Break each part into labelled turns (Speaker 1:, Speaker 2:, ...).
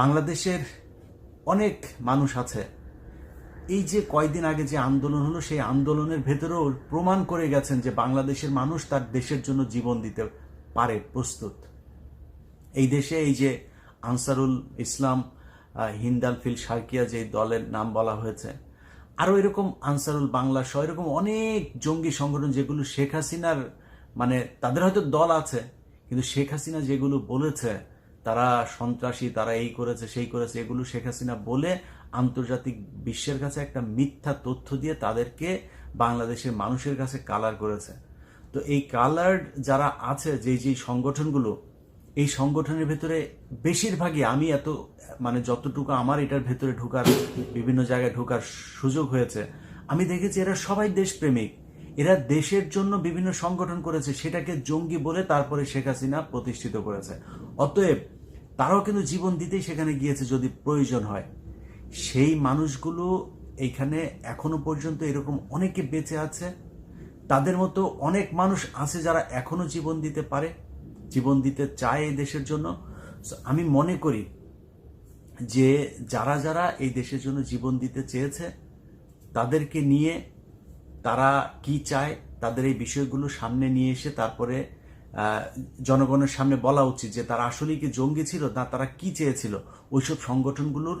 Speaker 1: বাংলাদেশের অনেক মানুষ আছে। এই যে কয়দিন আগে যে আন্দোলন হলো, সেই আন্দোলনের ভেতরেও প্রমাণ করে গেছেন যে বাংলাদেশের মানুষ তার দেশের জন্য জীবন দিতে পারে প্রস্তুত। এই দেশে এই যে আনসারুল ইসলাম হিন্দাল ফিল সার্কিয়া যে দলের নাম বলা হয়েছে, আরও এরকম আনসারুল বাংলা সহ এরকম অনেক জঙ্গি সংগঠন যেগুলো শেখ হাসিনার মানে তাদের হয়তো দল আছে, কিন্তু শেখ হাসিনা যেগুলো বলেছে তারা সন্ত্রাসী, তারা এই করেছে, সেই করেছে, এগুলো শেখ হাসিনা বলে আন্তর্জাতিক বিশ্বের কাছে একটা মিথ্যা তথ্য দিয়ে তাদেরকে বাংলাদেশের মানুষের কাছে কালার করেছে। তো এই কালার যারা আছে, যে যে সংগঠনগুলো, এই সংগঠনের ভেতরে বেশিরভাগই আমি এত মানে যতটুকু আমার এটার ভেতরে ঢোকার, বিভিন্ন জায়গায় ঢোকার সুযোগ হয়েছে, আমি দেখেছি এরা সবাই দেশপ্রেমিক। এরা দেশের জন্য বিভিন্ন সংগঠন করেছে, সেটাকে জঙ্গি বলে তারপরে শেখ হাসিনা প্রতিষ্ঠিত করেছে। অতএব তারাও কিন্তু জীবন দিতেই সেখানে গিয়েছে যদি প্রয়োজন হয়। সেই মানুষগুলো এইখানে এখনও পর্যন্ত এরকম অনেকে বেঁচে আছে। তাদের মতো অনেক মানুষ আছে যারা এখনও জীবন দিতে পারে, জীবন দিতে চায় এই দেশের জন্য। আমি মনে করি যে যারা যারা এই দেশের জন্য জীবন দিতে চেয়েছে, তাদেরকে নিয়ে তারা কি চায়, তাদের এই বিষয়গুলো সামনে নিয়ে এসে তারপরে জনগণের সামনে বলা উচিত যে তারা আসলেই কি জঙ্গি ছিল, না তারা কি চেয়েছিল? ওইসব সংগঠনগুলোর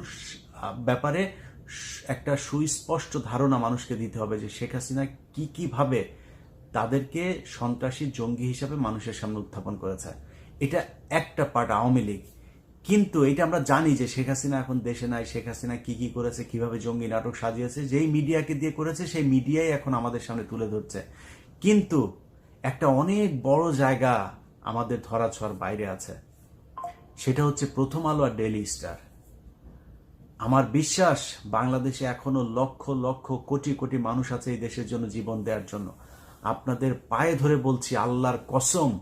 Speaker 1: ব্যাপারে একটা সুস্পষ্ট ধারণা মানুষকে দিতে হবে যে শেখ হাসিনা কি কীভাবে তাদেরকে সন্ত্রাসী জঙ্গি হিসাবে মানুষের সামনে উত্থাপন করেছে। এটা একটা পার্ট আওয়ামী লীগ। কিন্তু এটা আমরা জানি যে শেখ হাসিনা এখন দেশে নাই, শেখ হাসিনা কি কি করেছে, কীভাবে জঙ্গি নাটক সাজিয়েছে, যেই মিডিয়াকে দিয়ে করেছে, সেই মিডিয়াই এখন আমাদের সামনে তুলে ধরছে। কিন্তু একটা অনেক বড় জায়গা আমাদের ধরাছোঁয়ার বাইরে আছে। সেটা হচ্ছে প্রথম আলো আর ডেইলি স্টার আমার বিশ্বাস, বাংলাদেশে এখনও লক্ষ লক্ষ, কোটি কোটি মানুষ আছে এই দেশের জন্য জীবন দেওয়ার জন্য। আপনাদের পায়ে ধরে বলছি, আল্লাহর কসম,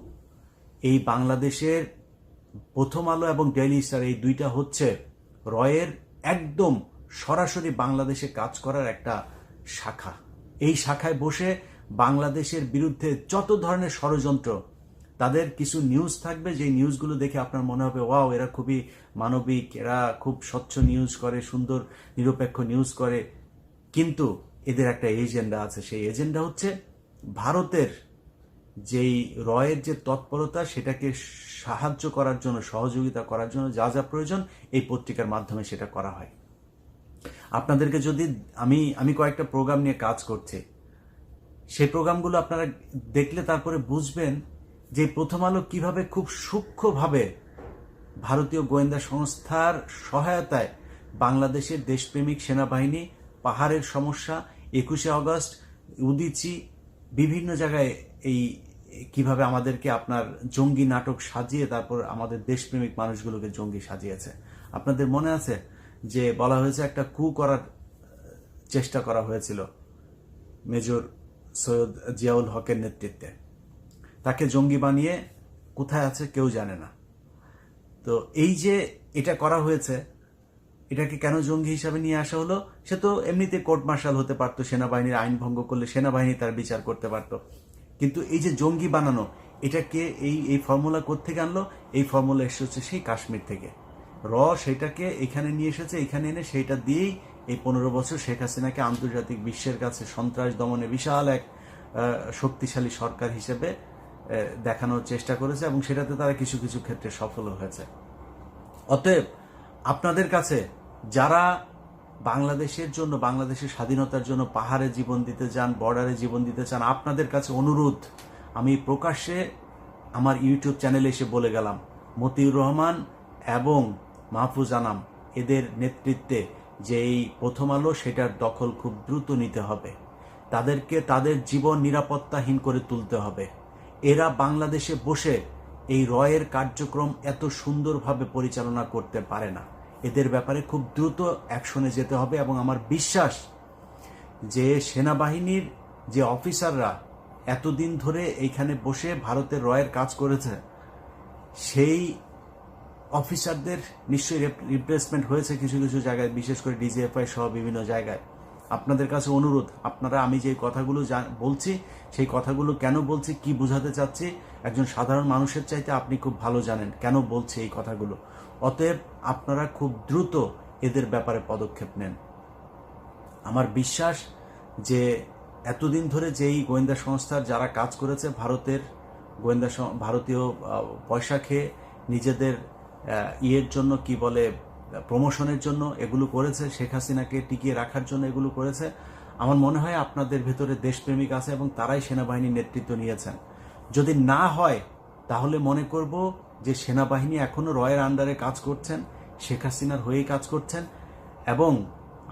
Speaker 1: এই বাংলাদেশের প্রথম আলো এবং ডেইলি স্টার এই দুইটা হচ্ছে রয়ের একদম সরাসরি বাংলাদেশে কাজ করার একটা শাখা। এই শাখায় বসে বাংলাদেশের বিরুদ্ধে যত ধরনের ষড়যন্ত্র, তাদের কিছু নিউজ থাকবে যে নিউজগুলো দেখে আপনার মনে হবে ওয়াও এরা খুবই মানবিক, এরা খুব স্বচ্ছ নিউজ করে, সুন্দর, নিরপেক্ষ নিউজ করে। কিন্তু এদের একটা এজেন্ডা আছে। সেই এজেন্ডা হচ্ছে ভারতের যেই রয়ের যে তৎপরতা, সেটাকে সাহায্য করার জন্য, সহযোগিতা করার জন্য যা যা প্রয়োজন, এই পত্রিকার মাধ্যমে সেটা করা হয়। আপনাদেরকে যদি, আমি আমি কয়েকটা প্রোগ্রাম নিয়ে কাজ করছি। সেই প্রোগ্রামগুলো আপনারা দেখলে তারপরে বুঝবেন যে প্রথম আলো কীভাবে খুব সূক্ষ্মভাবে ভারতীয় গোয়েন্দা সংস্থার সহায়তায় বাংলাদেশের দেশপ্রেমিক সেনাবাহিনী, পাহাড়ের সমস্যা, একুশে আগস্ট, উদিচি, বিভিন্ন জায়গায় এই কীভাবে আমাদেরকে আপনার জঙ্গি নাটক সাজিয়ে তারপর আমাদের দেশপ্রেমিক মানুষগুলোকে জঙ্গি সাজিয়েছে। আপনাদের মনে আছে যে বলা হয়েছে একটা কু করার চেষ্টা করা হয়েছিল মেজর সৈয়দ জিয়াউল হকের নেতৃত্বে। তাকে জঙ্গি বানিয়ে কোথায় আছে কেউ জানে না। তো এই যে এটা করা হয়েছে, এটাকে কেন জঙ্গি হিসাবে নিয়ে আসা হলো, সে তো এমনিতে কোর্ট মার্শাল হতে পারতো, সেনাবাহিনীর আইন ভঙ্গ করলে সেনাবাহিনী তার বিচার করতে পারতো। কিন্তু এই যে জঙ্গি বানানো, এটাকে এই এই ফর্মুলা থেকে আনলো? এই ফর্মুলা এসেছে সেই কাশ্মীর থেকে। র সেটাকে এখানে নিয়ে এসেছে, এখানে এনে সেইটা দিয়েই এই পনেরো বছর শেখ হাসিনাকে আন্তর্জাতিক বিশ্বের কাছে সন্ত্রাস দমনে বিশাল এক শক্তিশালী সরকার হিসেবে দেখানোর চেষ্টা করেছে এবং সেটাতে তারা কিছু কিছু ক্ষেত্রে সফল হয়েছে। অতএব আপনাদের কাছে যারা বাংলাদেশের জন্য, বাংলাদেশের স্বাধীনতার জন্য পাহাড়ে জীবন দিতে চান, বর্ডারে জীবন দিতে চান, আপনাদের কাছে অনুরোধ, আমি প্রকাশ্যে আমার ইউটিউব চ্যানেলে এসে বলে গেলাম, মতিউর রহমান এবং মাহফুজ আনাম, এদের নেতৃত্বে যে এই প্রথম আলো সেটার দখল খুব দ্রুত নিতে হবে। তাদেরকে তাদের জীবন নিরাপত্তাহীন করে তুলতে হবে। এরা বাংলাদেশে বসে এই রয়ের কার্যক্রম এত সুন্দরভাবে পরিচালনা করতে পারে না। এদের ব্যাপারে খুব দ্রুত অ্যাকশনে যেতে হবে এবং আমার বিশ্বাস যে সেনাবাহিনীর যে অফিসাররা এতদিন ধরে এইখানে বসে ভারতের রয়ের কাজ করেছে, সেই অফিসারদের নিশ্চয়ই রিপ্লেসমেন্ট হয়েছে কিছু কিছু জায়গায়, বিশেষ করে ডিজিএফআই সহ বিভিন্ন জায়গায়। আপনাদের কাছে অনুরোধ, আপনারা আমি যে কথাগুলো বলছি, সেই কথাগুলো কেন বলছি, কি বোঝাতে চাচ্ছি, একজন সাধারণ মানুষের চাইতে আপনি খুব ভালো জানেন কেন বলছি এই কথাগুলো। অতএব আপনারা খুব দ্রুত এদের ব্যাপারে পদক্ষেপ নেন। আমার বিশ্বাস যে এতদিন ধরে যেই গোয়েন্দা সংস্থার যারা কাজ করেছে ভারতের, গোয়েন্দা ভারতীয় পয়সা খেয়ে নিজেদের ইয়ের জন্য কি বলে প্রমোশনের জন্য এগুলো করেছে, শেখ হাসিনাকে টিকিয়ে রাখার জন্য এগুলো করেছে। আমার মনে হয় আপনাদের ভেতরে দেশপ্রেমিক আছে এবং তারাই সেনাবাহিনীর নেতৃত্ব নিয়েছেন। যদি না হয়, তাহলে মনে করব যে সেনাবাহিনী এখনও রয়ের আন্ডারে কাজ করছেন, শেখ হাসিনার হয়েই কাজ করছেন এবং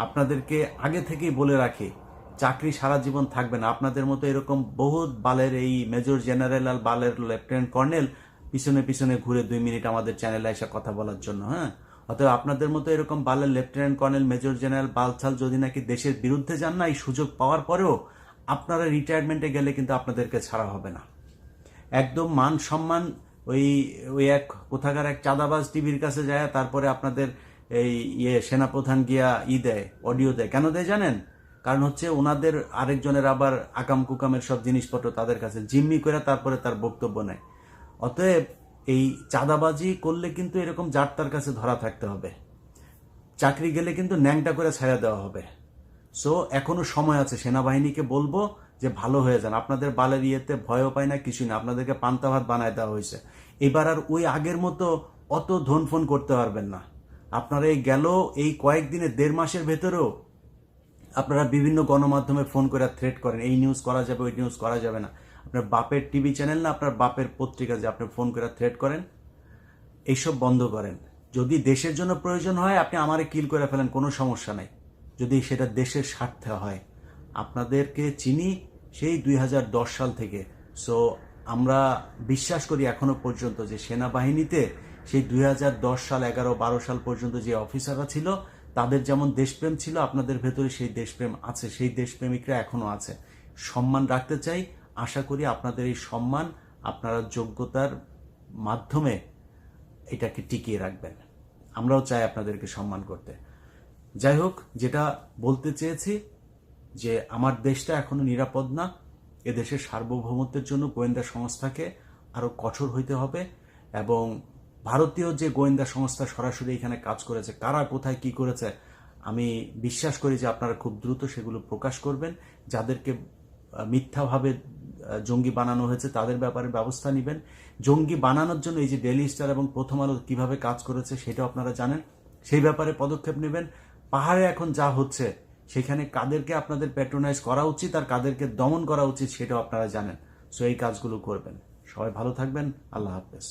Speaker 1: আপনাদেরকে আগে থেকেই বলে রাখি, চাকরি সারা জীবন থাকবে না। আপনাদের মতো এরকম বহুত বালের এই মেজর জেনারেল আর বালের লেফটেন্যান্ট কর্নেল পিছনে পিছনে ঘুরে দুই মিনিট আমাদের চ্যানেলে এসে কথা বলার জন্য হ্যাঁ? অতএব আপনাদের মতো এরকম বালের লেফটেন্যান্ট কর্নেল মেজর জেনারেল বালছাল যদি নাকি দেশের বিরুদ্ধে যান না, এই সুযোগ পাওয়ার পরেও আপনারা রিটায়ারমেন্টে গেলে কিন্তু আপনাদেরকে ছাড়া হবে না। একদম মান সম্মান, ওই ওই এক কোথাকার এক চাঁদাবাজ টিভির কাছে যায়, তারপরে আপনাদের এই ইয়ে সেনাপ্রধান গিয়া ই দেয় অডিও দেয়। কেন দেয় জানেন? কারণ হচ্ছে ওনাদের আরেকজনের আবার আকাম কুকামের সব জিনিসপত্র তাদের কাছে। জিম্মি করে তারপরে তার বক্তব্য নেয়। অতএব এই চাঁদাবাজি করলে কিন্তু এরকম যার কাছে ধরা থাকতে হবে। চাকরি গেলে কিন্তু ন্যাংটা করে ছাড়া দেওয়া হবে। সো এখনও সময় আছে, সেনাবাহিনীকে বলব যে ভালো হয়ে যান। আপনাদের বালের ইয়েতে ভয়ও পায় না, কিছুই না। আপনাদেরকে পান্তা ভাত বানায় দেওয়া হয়েছে। এবার আর ওই আগের মতো অত ধন ফোন করতে পারবেন না। আপনারা এই গেল এই কয়েকদিনে দেড় মাসের ভেতরেও আপনারা বিভিন্ন গণমাধ্যমে ফোন করে থ্রেট করেন, এই নিউজ করা যাবে, ওই নিউজ করা যাবে না। আপনার বাপের টিভি চ্যানেল না আপনার বাপের পত্রিকা যে আপনি ফোন করে থ্রেট করেন, এইসব বন্ধ করেন। যদি দেশের জন্য প্রয়োজন হয়, আপনি আমারে কিল করে ফেলেন, কোনো সমস্যা নাই। যদি সেটা দেশের স্বার্থে হয়। আপনাদেরকে চিনি সেই দুই হাজার দশ সাল থেকে। সো আমরা বিশ্বাস করি এখনও পর্যন্ত যে সেনাবাহিনীতে সেই দুই হাজার দশ সাল, এগারো, বারো সাল পর্যন্ত যে অফিসাররা ছিল, তাদের যেমন দেশপ্রেম ছিল, আপনাদের ভেতরে সেই দেশপ্রেম আছে, সেই দেশপ্রেমিকরা এখনও আছে। সম্মান রাখতে চাই আশা করি আপনাদের এই সম্মান, আপনারা যোগ্যতার মাধ্যমে এটাকে টিকিয়ে রাখবেন। আমরাও চাই আপনাদেরকে সম্মান করতে। যাই হোক, যেটা বলতে চেয়েছি যে আমার দেশটা এখনও নিরাপদ না, এদেশের সার্বভৌমত্বের জন্য গোয়েন্দা সংস্থাকে আরও কঠোর হইতে হবে এবং ভারতীয় যে গোয়েন্দা সংস্থা সরাসরি এখানে কাজ করেছে, কারা কোথায় কি করেছে, আমি বিশ্বাস করি যে আপনারা খুব দ্রুত সেগুলো প্রকাশ করবেন। যাদেরকে মিথ্যাভাবে জঙ্গি বানানো হয়েছে, তাদের ব্যাপারে ব্যবস্থা নেবেন। জঙ্গি বানানোর জন্য এই যে ডেলি স্টার এবং প্রথম আলো কীভাবে কাজ করেছে সেটাও আপনারা জানেন। সেই ব্যাপারে পদক্ষেপ নেবেন। পাহাড়ে এখন যা হচ্ছে, সেখানে কাদেরকে আপনাদের প্যাট্রোনাইজ করা উচিত আর কাদেরকে দমন করা উচিত সেটাও আপনারা জানেন। সো এই কাজগুলো করবেন। সবাই ভালো থাকবেন। আল্লাহ হাফেজ।